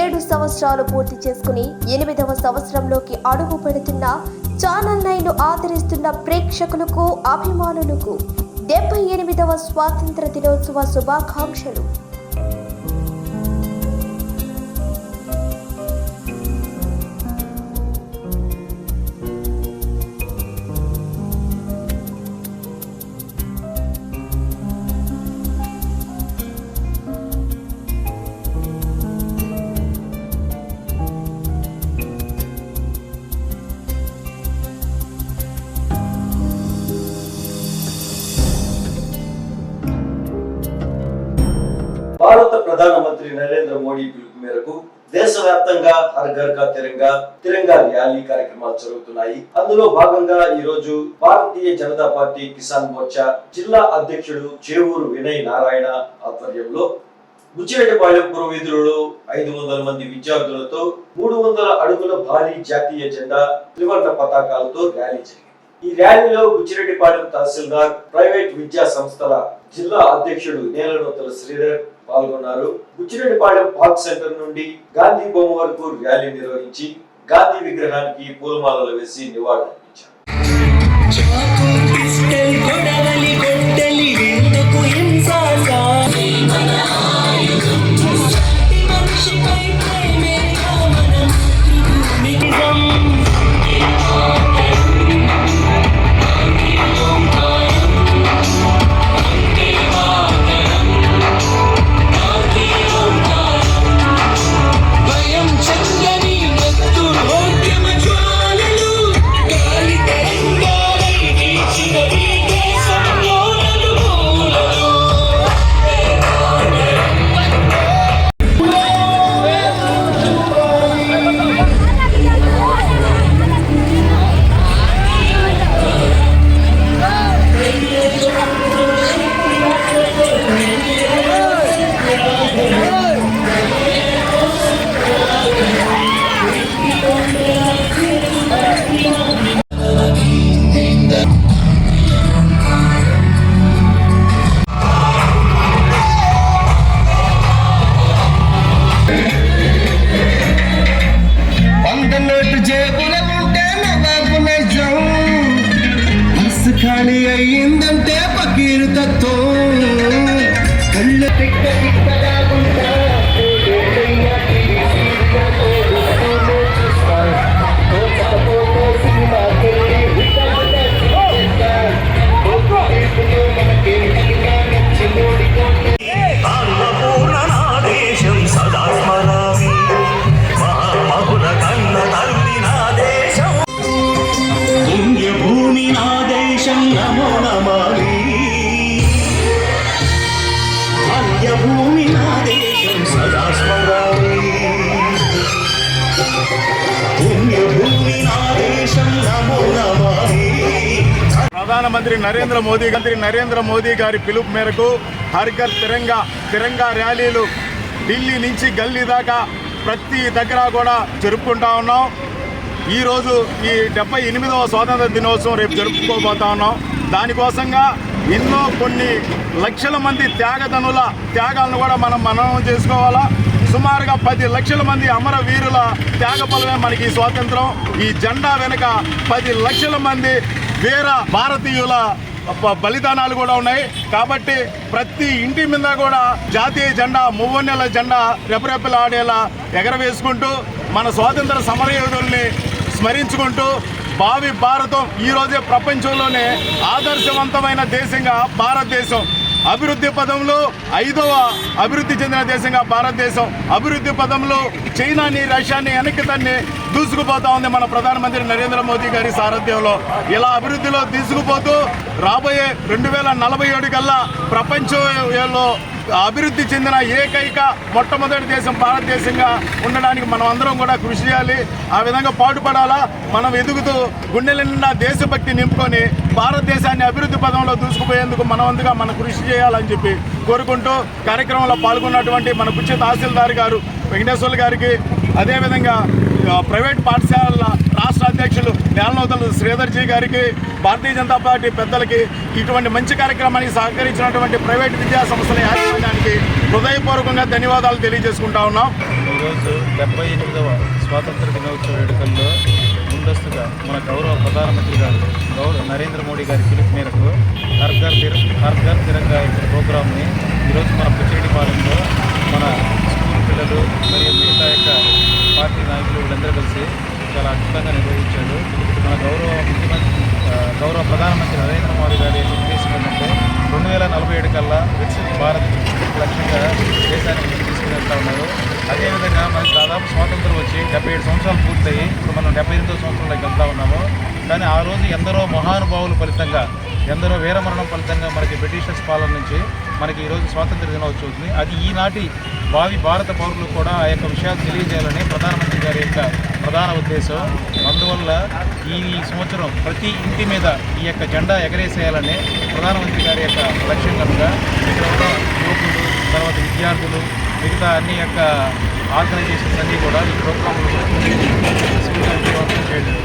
ఏడు సంవత్సరాలు పూర్తి చేసుకుని ఎనిమిదవ సంవత్సరంలోకి అడుగు పెడుతున్న ఛానల్ నైన్ ఆదరిస్తున్న ప్రేక్షకులకు అభిమానులకు డెబ్బై ఎనిమిదవ స్వాతంత్ర దినోత్సవ శుభాకాంక్షలు. భారత ప్రధానమంత్రి నరేంద్ర మోడీ పిలుపు మేరకు దేశవ్యాప్తంగా హర్ ఘర్ కా తిరంగా తిరంగా ర్యాలీ కార్యక్రమాలు జరుగుతున్నాయి. అందులో భాగంగా ఈ రోజు భారతీయ జనతా పార్టీ కిసాన్ మోర్చా జిల్లా అధ్యక్షుడు చేవూరు వినయ్ నారాయణ ఆధ్వర్యంలో బుచ్చిరెడ్డిపాలెం పురవీధులలో ఐదు వందల మంది విద్యార్థులతో మూడు వందల అడుగుల భారీ జాతీయ జెండా త్రివర్ణ పతాకాలతో ర్యాలీ జరిగింది. ఈ ర్యాలీలో బుచ్చిరెడ్డిపాలెం తహసీల్దార్ ప్రైవేట్ విద్యా సంస్థల జిల్లా అధ్యక్షుడు నేలనూతల శ్రీధర్ పాల్గొన్నారు. బుచ్చిరెడ్డిపాలెం పార్క్ సెంటర్ నుండి గాంధీ బొమ్మ వరకు ర్యాలీ నిర్వహించి గాంధీ విగ్రహానికి పూలమాలలు వేసి నివాళులర్పించారు. கணியை இந்த டேப்ப கல்லு திட்ட ప్రధానమంత్రి నరేంద్ర మోదీ మంత్రి నరేంద్ర మోదీ గారి పిలుపు మేరకు హర్ఘర్ తిరంగా తిరంగా ర్యాలీలు ఢిల్లీ నుంచి గల్లీ దాకా ప్రతి దగ్గర కూడా జరుపుకుంటా ఉన్నాం. ఈరోజు ఈ డెబ్బై ఎనిమిదవ స్వాతంత్ర దినోత్సవం రేపు జరుపుకోబోతా ఉన్నాం. దానికోసంగా ఎన్నో కొన్ని లక్షల మంది త్యాగదనుల త్యాగాలను కూడా మనం మననం చేసుకోవాలా. సుమారుగా పది లక్షల మంది అమరవీరుల త్యాగ ఫలమే మనకి ఈ స్వాతంత్రం. ఈ జెండా వెనుక పది లక్షల మంది వీర భారతీయుల బలిదానాలు కూడా ఉన్నాయి. కాబట్టి ప్రతి ఇంటి మీద కూడా జాతీయ జెండా మువ్వన్నెల జెండా రెపరెపలాడేలా ఎగరవేసుకుంటూ మన స్వాతంత్ర సమరయోధుల్ని స్మరించుకుంటూ భావి భారతం ఈరోజే ప్రపంచంలోనే ఆదర్శవంతమైన దేశంగా భారతదేశం అభివృద్ధి పదంలో ఐదవ అభివృద్ధి చెందిన దేశంగా భారతదేశం. అభివృద్ధి పదంలో చైనాని రష్యాని వెనక్కి తన్ని దూసుకుపోతా ఉంది మన ప్రధానమంత్రి నరేంద్ర మోదీ గారి సారథ్యంలో. ఇలా అభివృద్ధిలో తీసుకుపోతూ రాబోయే రెండు వేల నలభై ఏడు కల్లా ప్రపంచంలో అభివృద్ధి చెందిన ఏకైక మొట్టమొదటి దేశం భారతదేశంగా ఉండడానికి మనం అందరం కూడా కృషి చేయాలి. ఆ విధంగా పాటుపడాలా? మనం ఎదుగుతూ గుండెల నిండా దేశభక్తి నింపుకొని భారతదేశాన్ని అభివృద్ధి పదంలో దూసుకుపోయేందుకు మనవంతుగా మనం కృషి చేయాలని చెప్పి కోరుకుంటూ కార్యక్రమంలో పాల్గొన్నటువంటి మన పుచ్చ తహసీల్దార్ గారు వెంకటేశ్వర్లు గారికి అదేవిధంగా ప్రైవేట్ పాఠశాలల రాష్ట్ర అధ్యక్షులు నేలనూతల శ్రీధర్జీ గారికి భారతీయ జనతా పార్టీ పెద్దలకి ఇటువంటి మంచి కార్యక్రమానికి సహకరించినటువంటి ప్రైవేట్ విద్యా సంస్థల యాజమాన్యానికి హృదయపూర్వకంగా ధన్యవాదాలు తెలియజేసుకుంటా ఉన్నాం. ఈరోజు డెబ్బై ఎనిమిదవ స్వాతంత్ర దినోత్సవ వేడుకల్లో ముందస్తుగా మన గౌరవ ప్రధానమంత్రి గారు గౌరవ నరేంద్ర మోడీ గారి పిలుపు మేరకు హర్ ఘర్ తిర హర్ ఘర్ తిరంగా యొక్క ప్రోగ్రామ్ని ఈరోజు మన పుచ్చేడిపాలెంలో మన స్కూల్ పిల్లలు మరియు మిగతా యొక్క పార్టీ నాయకులు వీళ్ళందరూ కలిసి చాలా అద్భుతంగా నిర్వహించాడు మన గౌరవ ముఖ్యమంత్రి ఆ, గౌరవ ప్రధానమంత్రి నరేంద్ర మోడీ గారి ఏంటంటే రెండు వేల నలభై ఏడు కల్లా వికసిత్ భారత్ లక్ష్యంగా దేశాన్ని ముందుకు తీసుకుని ఉన్నారు. అదేవిధంగా మనకి దాదాపు స్వాతంత్రం వచ్చి డెబ్బై ఏడు సంవత్సరాలు పూర్తయి ఇప్పుడు మనం డెబ్బై ఎనిమిదో సంవత్సరంలోకి వెళ్తా ఉన్నాము. కానీ ఆ రోజు ఎందరో మహానుభావుల ఫలితంగా ఎందరో వీరమరణం ఫలితంగా మనకి బ్రిటిషర్స్ పాలన నుంచి మనకి ఈరోజు స్వాతంత్ర దినోత్సవం అవుతుంది అది ఈనాటి భావి భారత పౌరులకు కూడా ఆ యొక్క విషయాలు తెలియజేయాలని ప్రధానమంత్రి గారి యొక్క ప్రధాన ఉద్దేశం. అందువల్ల ఈ సంవత్సరం ప్రతి ఇంటి మీద ఈ యొక్క జెండా ఎగరేసేయాలనే ప్రధానమంత్రి గారి యొక్క లక్ష్యం కనుక. ఇక్కడ యువకులు తర్వాత విద్యార్థులు మిగతా అన్ని యొక్క ఆర్గనైజేషన్స్ అన్నీ కూడా ఈ ప్రోగ్రాంలో చేయడం